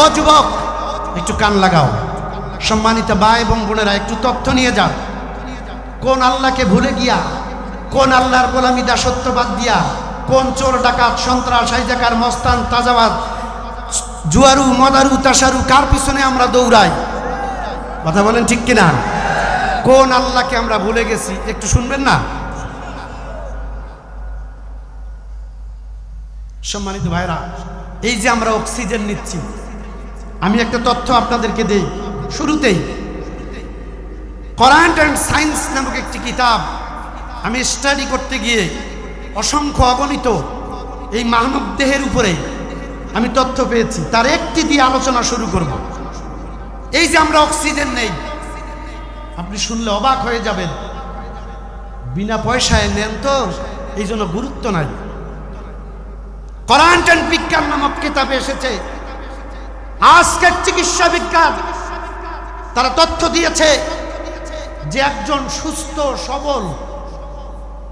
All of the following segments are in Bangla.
ও যুবক, একটু কান লাগাও। সম্মানিত মা এবং বোনেরা, একটু তথ্য নিয়ে যাও। কোন আল্লাহকে ভুলে গিয়া, কোন আল্লাহর গোলামি দাসত্ববাদ দিয়া, কোন চোর, ডাকাত, সন্ত্রাস, হাইজাকার, মস্তান, তাজাবাদ, জুয়ারু, মদারু, তাসারু, কার পিছনে আমরা দৌড়াই? কথা বলেন ঠিক কিনা? কোন আল্লাহকে আমরা ভুলে গেছি? একটু শুনবেন না? সম্মানিত ভাইরা, এই যে আমরা অক্সিজেন নিচ্ছি আমি একটা তথ্য আপনাদেরকে দেই। শুরুতেই করান্ট অ্যান্ড সায়েন্স নামক একটি কিতাব আমি স্টাডি করতে গিয়ে অসংখ্য অগণিত এই মানব দেহের উপরে আমি তথ্য পেয়েছি। তার একটি দিয়ে আলোচনা শুরু করব। এই যে আমরা অক্সিজেন নেই, আপনি শুনলে অবাক হয়ে যাবেন। বিনা পয়সায় নেন তো, এই জন্য গুরুত্ব নাই। করান্ট অ্যান্ড বিজ্ঞান নামক কিতাবে এসেছে। আজকের চিকিৎসা বিজ্ঞান, তারা তথ্য দিয়েছে যে একজন সুস্থ, সবল,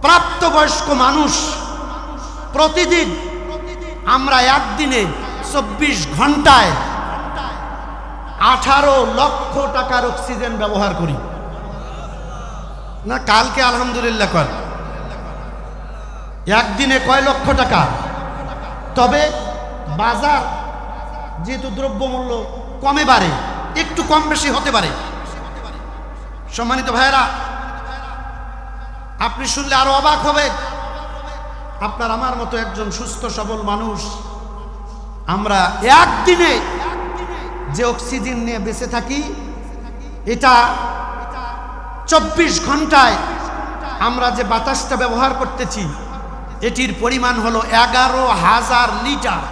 প্রাপ্তবয়স্ক মানুষ প্রতিদিন আমরা একদিনে চব্বিশ ঘন্টায় আঠারো লক্ষ টাকার অক্সিজেন ব্যবহার করি। না, কালকে আলহামদুলিল্লাহ কর। একদিনে কয় লক্ষ টাকা? তবে বাজার যেহেতু দ্রব্যমূল্য কমে বাড়ে, একটু কম বেশি হতে পারে। সম্মানিত ভাইয়েরা, আপনি শুনলে আরও অবাক হবে। আপনার আমার মতো একজন সুস্থ, সবল মানুষ, আমরা একদিনে যে অক্সিজেন নিয়ে বেঁচে থাকি, এটা চব্বিশ ঘন্টায় আমরা যে বাতাসটা ব্যবহার করতেছি, এটির পরিমাণ হলো এগারো হাজার লিটার।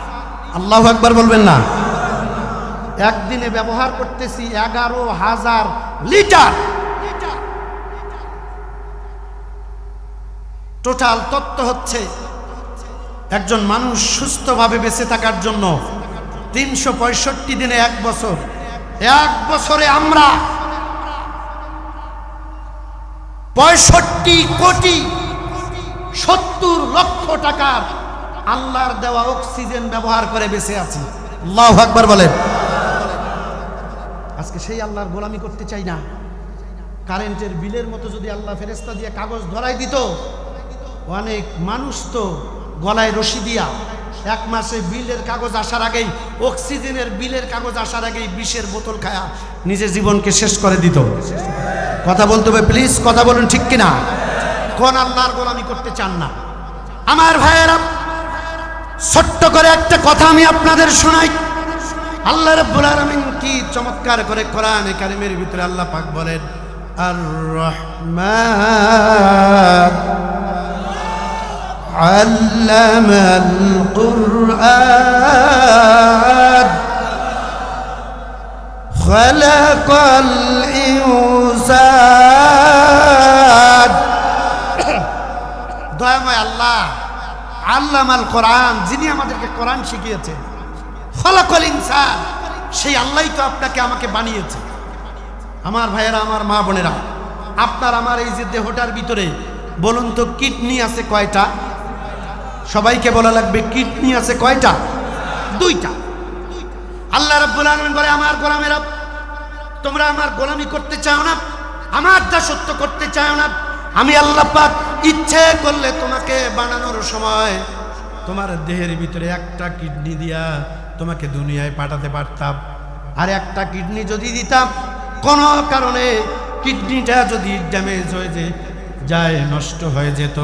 আল্লাহ একবার বলবেন না। একদিনে ব্যবহার করতেছি এগারো হাজার লিটার। টোটাল তত্ত্ব হচ্ছে, একজন মানুষ সুস্থভাবে বেঁচে থাকার জন্য তিনশো পঁয়ষট্টি দিনে এক বছর, এক বছরে আমরা পঁয়ষট্টি কোটি সত্তর লক্ষ টাকার আল্লাহর দেওয়া অক্সিজেন ব্যবহার করে বেঁচে আছি। আল্লাহ আকবার বলেন। আজকে সেই আল্লাহর গোলামি করতে চাই না। কারেন্টের বিলের মতো যদি আল্লাহ ফেরেস্তা দিয়ে কাগজ ধরাই দিত, অনেক মানুষ তো গলায় রশি দিয়া এক মাসে বিলের কাগজ আসার আগেই, অক্সিজেনের বিলের কাগজ আসার আগেই বিষের বোতল খায়া নিজের জীবনকে শেষ করে দিত। কথা বলতে হবে প্লিজ কথা বলুন ঠিক কিনা? কোন আল্লাহর গোলামি করতে চান না। আমার ভাইয়েরা ছোট্ট করে একটা কথা আমি আপনাদের শোনাই আল্লাহ রাব্বুল আলামিন কি চমৎকার করে কোরআনে কারিমের ভিতরে আল্লাহ পাক বলেন আর রহমান علم القرآن خلق الإنسان আল্লামাল কোরআন, যিনি আমাদেরকে কোরআন শিখিয়েছেন। ফলাকল ইনসান, সেই আল্লাহই তো আপনাকে আমাকে বানিয়েছে। আমার ভাইয়েরা, আমার মা বোনেরা, আপনার, আমার এই যে দেহটার ভিতরে, বলুন তো কিডনি আছে কয়টা? সবাইকে বলা লাগবে, কিডনি আছে কয়টা? দুইটা। আল্লাহ রাব্বুল আলামিন বলে, আমার গোলামেরা, তোমরা আমার গোলামি করতে চাও না, আমার দাসত্ব করতে চাও না আমি আল্লাহ পাক ইচ্ছে করলে তোমাকে বানানোর সময় তোমার দেহের ভিতরে একটা কিডনি দিয়া তোমাকে দুনিয়ায় পাঠাতে পারতাম। আর একটা কিডনি যদি দিতাম, কোনো কারণে কিডনিটা যদি ড্যামেজ হয়ে যায়, নষ্ট হয়ে যেত,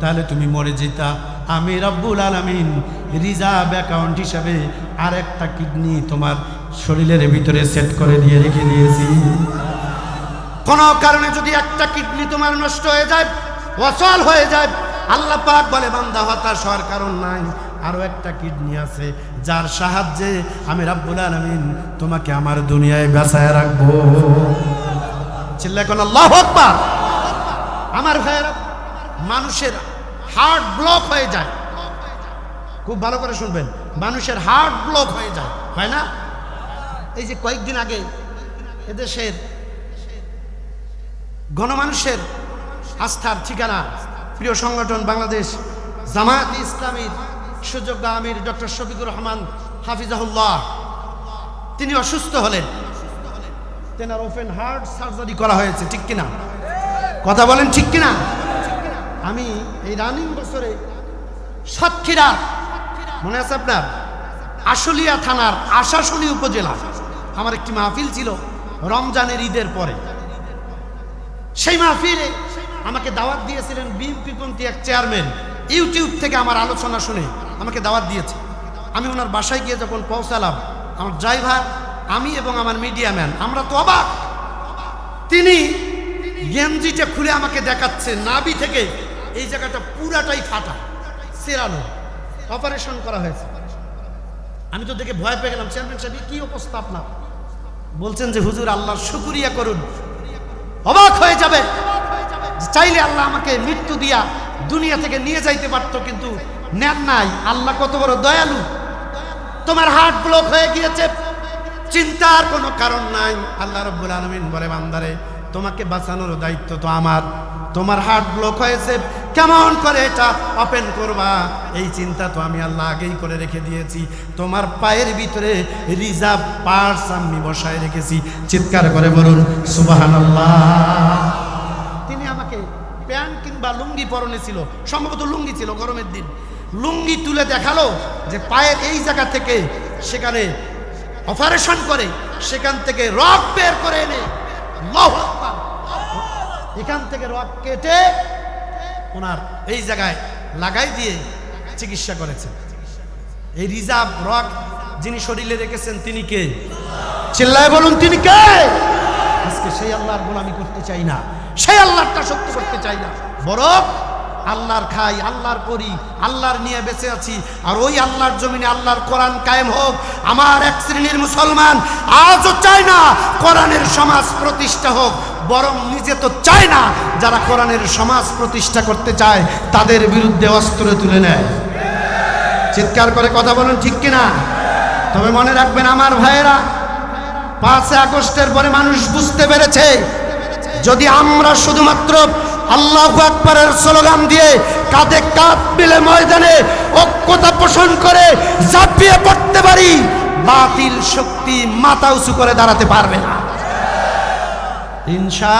তাহলে তুমি মরে যেতা। আমি রব্বুল আলমিন রিজার্ভ অ্যাকাউন্ট হিসাবে আর একটা কিডনি তোমার শরীরের ভিতরে সেট করে দিয়ে রেখে দিয়েছি। কোনো কারণে যদি একটা কিডনি তোমার নষ্ট হয়ে যায়, অচল হয়ে যায়, আল্লাহ পাক বলে, বান্দা হতাশ হওয়ার কারণ নাই। আরও একটা কিডনি আছে, যার সাহায্যে আমি রাব্বুল আলমিন তোমাকে আমার দুনিয়ায় বাঁচায় রাখব। চিল্লা কোন আল্লাহ আকবার। আমার ভাইয়েরা, মানুষের হার্ট ব্লক হয়ে যায়। খুব ভালো করে শুনবেন, মানুষের হার্ট ব্লক হয়ে যায়, হয় না? এই যে কয়েকদিন আগে এদেশের গণমানুষের আস্থার ঠিকানা, প্রিয় সংগঠন বাংলাদেশ, জামায়াত ইসলামীর সুযোগ্য আমির ডক্টর শফিকুর রহমান হাফিজাহুল্লাহ। তিনি অসুস্থ হলেন। তেনার ওপেন হার্ট সার্জারি করা হয়েছে, ঠিক কিনা? কথা বলেন ঠিক কিনা? আমি এই রানিং বছরে সাতক্ষীরা, মনে আছে আপনার? আশুলিয়া থানার আশাশুনি উপজেলা। আমার একটি মাহফিল ছিল রমজানের ঈদের পরে। সেই মাহফিলে আমাকে দাওয়াত দিয়েছিলেন বিএনপি পন্থী এক চেয়ারম্যান। ইউটিউব থেকে আমার আলোচনা শুনে আমাকে দাওয়াত দিয়েছে। আমি ওনার বাসায় গিয়ে যখন পৌঁছালাম, আমার ড্রাইভার, আমি এবং আমার মিডিয়া ম্যান, আমরা তো অবাক। তিনি গেঞ্জিটা খুলে আমাকে দেখাচ্ছে নাবি থেকে। এই জায়গাটা পুরাটাই ফাটা, সেরানো অপারেশন করা হয়েছে। আমি তো দেখে ভয় পেয়ে গেলাম, চেয়ারম্যান সাহেব কি অবস্থা আপনার? বলছেন যে, হুজুর আল্লাহর শুকুরিয়া করুন। অবাক হয়ে যাবে চাইলে আল্লাহ আমাকে মৃত্যু দিয়া দুনিয়া থেকে নিয়ে যাইতে পারত, কিন্তু নেন নাই। আল্লাহ কত বড় দয়ালু। তোমার হার্ট ব্লক হয়ে গিয়েছে। চিন্তার কোনো কারণ নাই। আল্লাহ রব্বুল আলমিন বলে, বান্দারে, তোমাকে বাঁচানোর দায়িত্ব তো আমার। তোমার হার্ট ব্লক হয়েছে। কেমন করে এটা ওপেন করবা? এই চিন্তা তো আমি আল্লাহ আগেই করে রেখে দিয়েছি। তোমার পায়ের ভিতরে রিজার্ভ পার্স আমি বসায় রেখেছি। চিৎকার করে বলুন, সুবাহানাল্লাহ। তিনি আমাকে প্যান্ট কিংবা লুঙ্গি পরনে ছিল, সম্ভবত লুঙ্গি ছিল গরমের দিন। লুঙ্গি তুলে দেখাল যে পায়ের এই জায়গা থেকে সেখানে অপারেশন করে, সেখান থেকে রক বের করে এনে এখান থেকে রক কেটে ওনার এই জায়গায় লাগাই দিয়ে চিকিৎসা করেছেন। এই রিজার্ভ রক যিনি শরীরে রেখেছেন, তিনি কে? চিল্লায় বলুন, তিনি কে? আজকে সেই আল্লাহর গোলামি করতে চাই না। সেই আল্লাহটা সত্য করতে চাই না। বরং আল্লাহর খাই, আল্লাহর করি, আল্লাহর নিয়ে বেঁচে আছি। আর ওই আল্লাহর জমিনে আল্লাহর কোরআন কায়েম হোক, আমার এক শ্রেণির মুসলমান আজও চায় না কোরআনের সমাজ প্রতিষ্ঠা হোক। বরং নিজে তো চায় না যারা কোরআনের সমাজ প্রতিষ্ঠা করতে চায়, তাদের বিরুদ্ধে অস্ত্র তুলে নেয়। চিৎকার করে কথা বলুন ঠিক কিনা? তবে মনে রাখবেন আমার ভাইয়েরা, পাঁচই আগস্টের পরে মানুষ বুঝতে পেরেছে, যদি আমরা শুধুমাত্র আল্লাহ আকবরের স্লোগান দিয়ে কাঁধে কাঁধ মিলে ময়দানে ঐক্যতা পোষণ করে ঝাঁপিয়ে পড়তে পারি, বাতিল শক্তি মাথা উঁচু করে দাঁড়াতে পারবে না। ইনশা